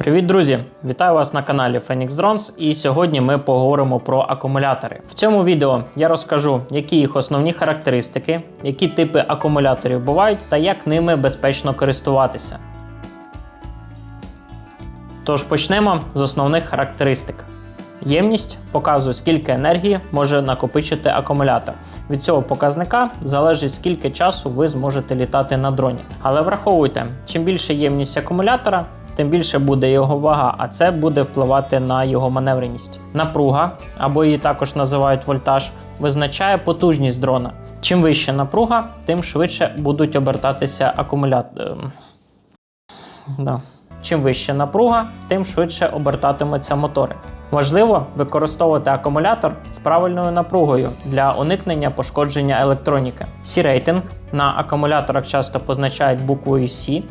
Привіт, друзі! Вітаю вас на каналі Phoenix Drones і сьогодні ми поговоримо про акумулятори. В цьому відео я розкажу, які їх основні характеристики, які типи акумуляторів бувають та як ними безпечно користуватися. Тож почнемо з основних характеристик. Ємність показує, скільки енергії може накопичити акумулятор. Від цього показника залежить, скільки часу ви зможете літати на дроні. Але враховуйте, чим більше ємність акумулятора, тим більше буде його вага, а це буде впливати на його маневреність. Напруга, або її також називають вольтаж, визначає потужність дрона. Чим вища напруга, тим швидше будуть обертатися акумулятори. Да. Чим вища напруга, тим швидше обертатимуться мотори. Важливо використовувати акумулятор з правильною напругою для уникнення пошкодження електроніки. Сі-рейтинг на акумуляторах часто позначають буквою С,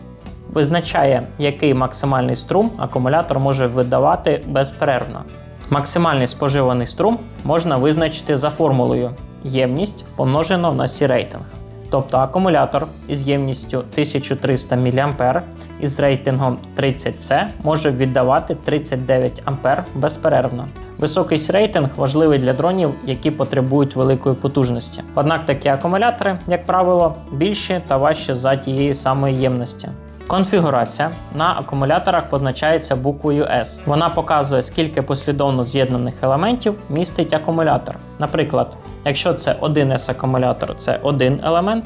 визначає, який максимальний струм акумулятор може видавати безперервно. Максимальний споживаний струм можна визначити за формулою ємність помножено на Сі-рейтинг. Тобто акумулятор із ємністю 1300 мА із рейтингом 30С може віддавати 39 А безперервно. Високий рейтинг важливий для дронів, які потребують великої потужності. Однак такі акумулятори, як правило, більші та важчі за тієї самої ємності. Конфігурація на акумуляторах позначається буквою S. Вона показує, скільки послідовно з'єднаних елементів містить акумулятор. Наприклад, якщо це 1С акумулятор, це один елемент,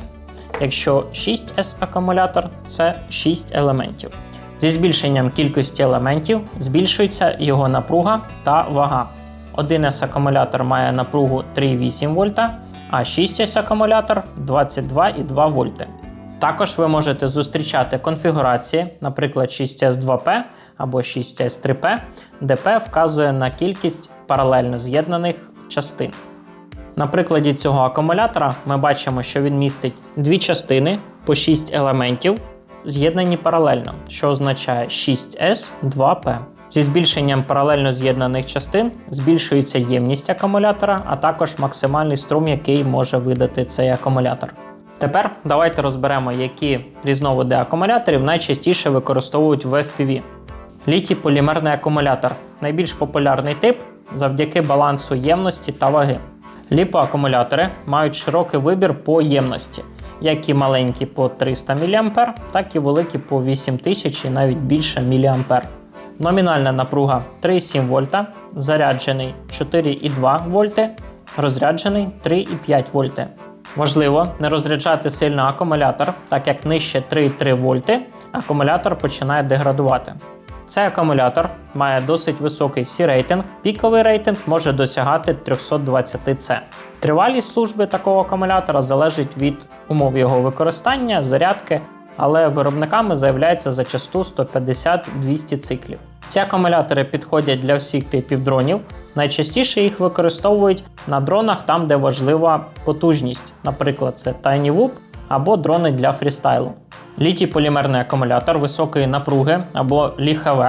якщо 6С акумулятор це 6 елементів. Зі збільшенням кількості елементів збільшується його напруга та вага. 1С акумулятор має напругу 3,8 вольта, а 6С акумулятор 22,2 вольти. Також ви можете зустрічати конфігурації, наприклад, 6S2P або 6S3P, де P вказує на кількість паралельно з'єднаних частин. На прикладі цього акумулятора ми бачимо, що він містить дві частини по 6 елементів, з'єднані паралельно, що означає 6S2P. Зі збільшенням паралельно з'єднаних частин збільшується ємність акумулятора, а також максимальний струм, який може видати цей акумулятор. Тепер давайте розберемо, які різновиди акумуляторів найчастіше використовують в FPV. Літій полімерний акумулятор найбільш популярний тип завдяки балансу ємності та ваги. Ліпоакумулятори мають широкий вибір по ємності, як і маленькі по 300 мА, так і великі по 8000 і навіть більше мА. Номінальна напруга 3,7 вольта, заряджений 4,2 вольти, розряджений 3,5 вольти. Важливо не розряджати сильно акумулятор, так як нижче 3,3 вольти акумулятор починає деградувати. Цей акумулятор має досить високий Сі-рейтинг, піковий рейтинг може досягати 320 С. Тривалість служби такого акумулятора залежить від умов його використання, зарядки, але виробниками заявляється зачасту 150-200 циклів. Ці акумулятори підходять для всіх типів дронів. Найчастіше їх використовують на дронах там, де важлива потужність, наприклад, це Tiny Whoop або дрони для фрістайлу. Літій полімерний акумулятор високої напруги або ЛІХВ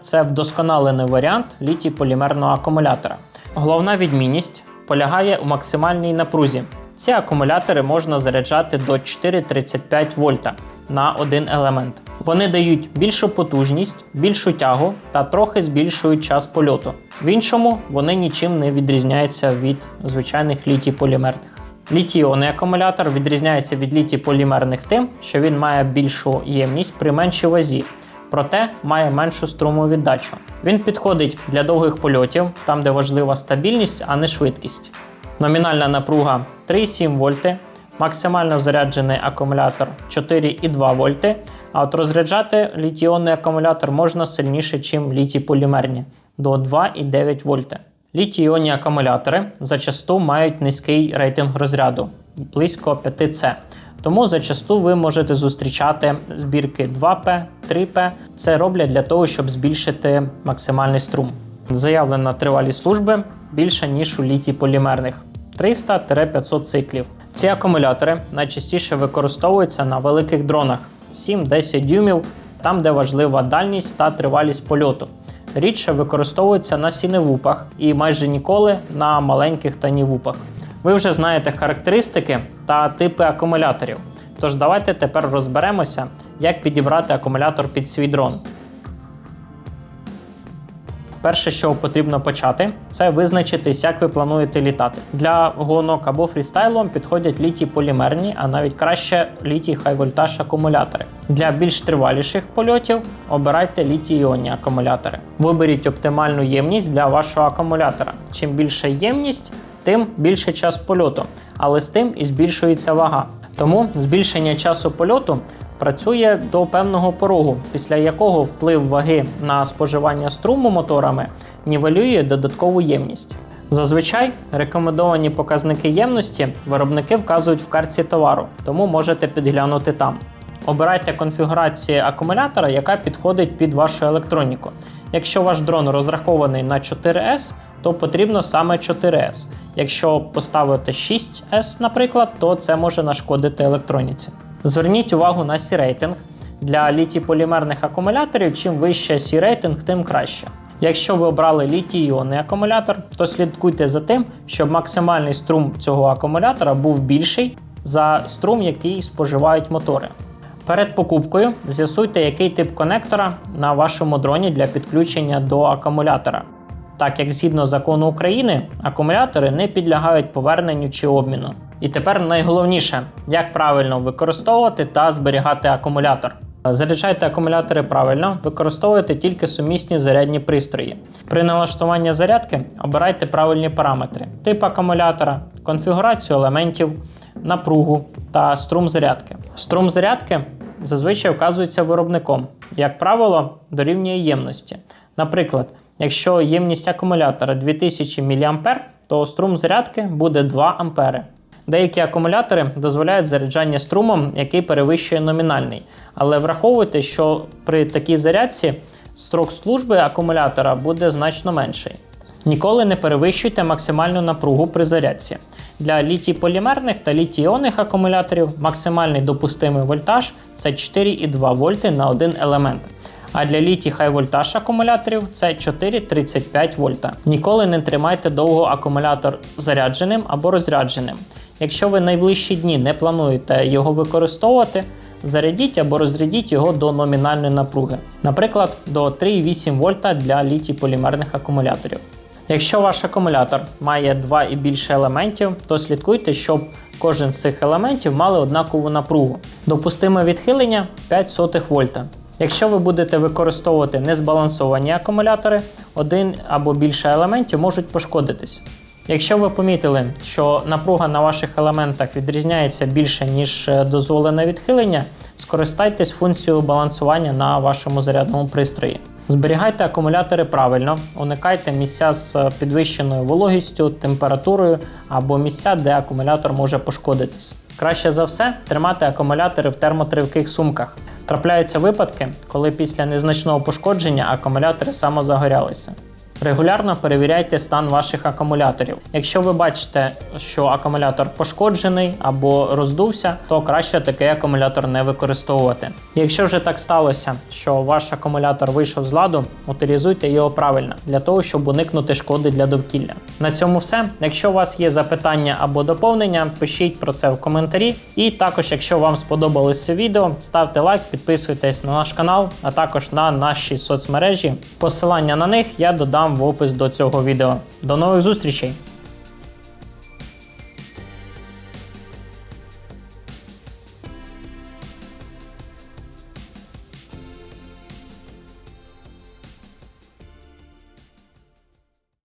це вдосконалений варіант літій полімерного акумулятора. Головна відмінність полягає у максимальній напрузі. Ці акумулятори можна заряджати до 4,35 вольта на один елемент. Вони дають більшу потужність, більшу тягу та трохи збільшують час польоту. В іншому вони нічим не відрізняються від звичайних літій полімерних. Літій-іонний акумулятор відрізняється від літій полімерних тим, що він має більшу ємність при меншій вазі, проте має меншу струмовіддачу. Він підходить для довгих польотів, там де важлива стабільність, а не швидкість. Номінальна напруга 3,7 вольти, максимально заряджений акумулятор 4,2 вольти, а от розряджати літій-іонний акумулятор можна сильніше, ніж літій полімерні до 2,9 вольти. Літій-іонні акумулятори зачасту мають низький рейтинг розряду близько 5С. Тому зачасту ви можете зустрічати збірки 2П, 3П. Це роблять для того, щоб збільшити максимальний струм. Заявлена тривалість служби більша, ніж у літій полімерних 300-500 циклів. Ці акумулятори найчастіше використовуються на великих дронах 7-10 дюймів, там де важлива дальність та тривалість польоту. Рідше використовуються на сіневупах і майже ніколи на маленьких танівупах. Ви вже знаєте характеристики та типи акумуляторів. Тож давайте тепер розберемося, як підібрати акумулятор під свій дрон. Перше, що потрібно почати, це визначитись, як ви плануєте літати. Для гонок або фрістайлу підходять літій полімерні, а навіть краще літій хай-вольтаж акумулятори. Для більш триваліших польотів обирайте літій іонні акумулятори. Виберіть оптимальну ємність для вашого акумулятора. Чим більша ємність, тим більше час польоту, але з тим і збільшується вага. Тому збільшення часу польоту працює до певного порогу, після якого вплив ваги на споживання струму моторами нівелює додаткову ємність. Зазвичай рекомендовані показники ємності виробники вказують в карті товару, тому можете підглянути там. Обирайте конфігурацію акумулятора, яка підходить під вашу електроніку. Якщо ваш дрон розрахований на 4S, то потрібно саме 4S. Якщо поставити 6S, наприклад, то це може нашкодити електроніці. Зверніть увагу на C-рейтинг. Для літій-полімерних акумуляторів, чим вище C-рейтинг, тим краще. Якщо ви обрали літій-іонний акумулятор, то слідкуйте за тим, щоб максимальний струм цього акумулятора був більший за струм, який споживають мотори. Перед покупкою з'ясуйте, який тип конектора на вашому дроні для підключення до акумулятора. Так як згідно закону України, акумулятори не підлягають поверненню чи обміну. І тепер найголовніше, як правильно використовувати та зберігати акумулятор. Заряджайте акумулятори правильно, використовуйте тільки сумісні зарядні пристрої. При налаштуванні зарядки обирайте правильні параметри: тип акумулятора, конфігурацію елементів, напругу та струм зарядки. Струм зарядки зазвичай вказується виробником, як правило, дорівнює ємності. Наприклад, якщо ємність акумулятора 2000 мА, то струм зарядки буде 2 А. Деякі акумулятори дозволяють заряджання струмом, який перевищує номінальний. Але враховуйте, що при такій зарядці строк служби акумулятора буде значно менший. Ніколи не перевищуйте максимальну напругу при зарядці. Для літій-полімерних та літій-іонних акумуляторів максимальний допустимий вольтаж це 4,2 вольти на один елемент. А для літій хай вольтаж акумуляторів це 4,35 вольта. Ніколи не тримайте довго акумулятор зарядженим або розрядженим. Якщо ви найближчі дні не плануєте його використовувати, зарядіть або розрядіть його до номінальної напруги, наприклад, до 3,8 вольта для літій-полімерних акумуляторів. Якщо ваш акумулятор має два і більше елементів, то слідкуйте, щоб кожен з цих елементів мали однакову напругу. Допустиме відхилення 5 вольта. Якщо ви будете використовувати незбалансовані акумулятори, один або більше елементів можуть пошкодитись. Якщо ви помітили, що напруга на ваших елементах відрізняється більше, ніж е, дозволене відхилення, скористайтесь функцією балансування на вашому зарядному пристрої. Зберігайте акумулятори правильно, уникайте місця з е, підвищеною вологістю, температурою або місця, де акумулятор може пошкодитись. Краще за все тримати акумулятори в термотривких сумках. Трапляються випадки, коли після незначного пошкодження акумулятори самозагорялися. Регулярно перевіряйте стан ваших акумуляторів. Якщо ви бачите, що акумулятор пошкоджений або роздувся, то краще такий акумулятор не використовувати. Якщо вже так сталося, що ваш акумулятор вийшов з ладу, утилізуйте його правильно для того, щоб уникнути шкоди для довкілля. На цьому все. Якщо у вас є запитання або доповнення, пишіть про це в коментарі. І також, якщо вам сподобалось це відео, ставте лайк, підписуйтесь на наш канал, а також на наші соцмережі. Посилання на них я додам в опис до цього відео. До нових зустрічей!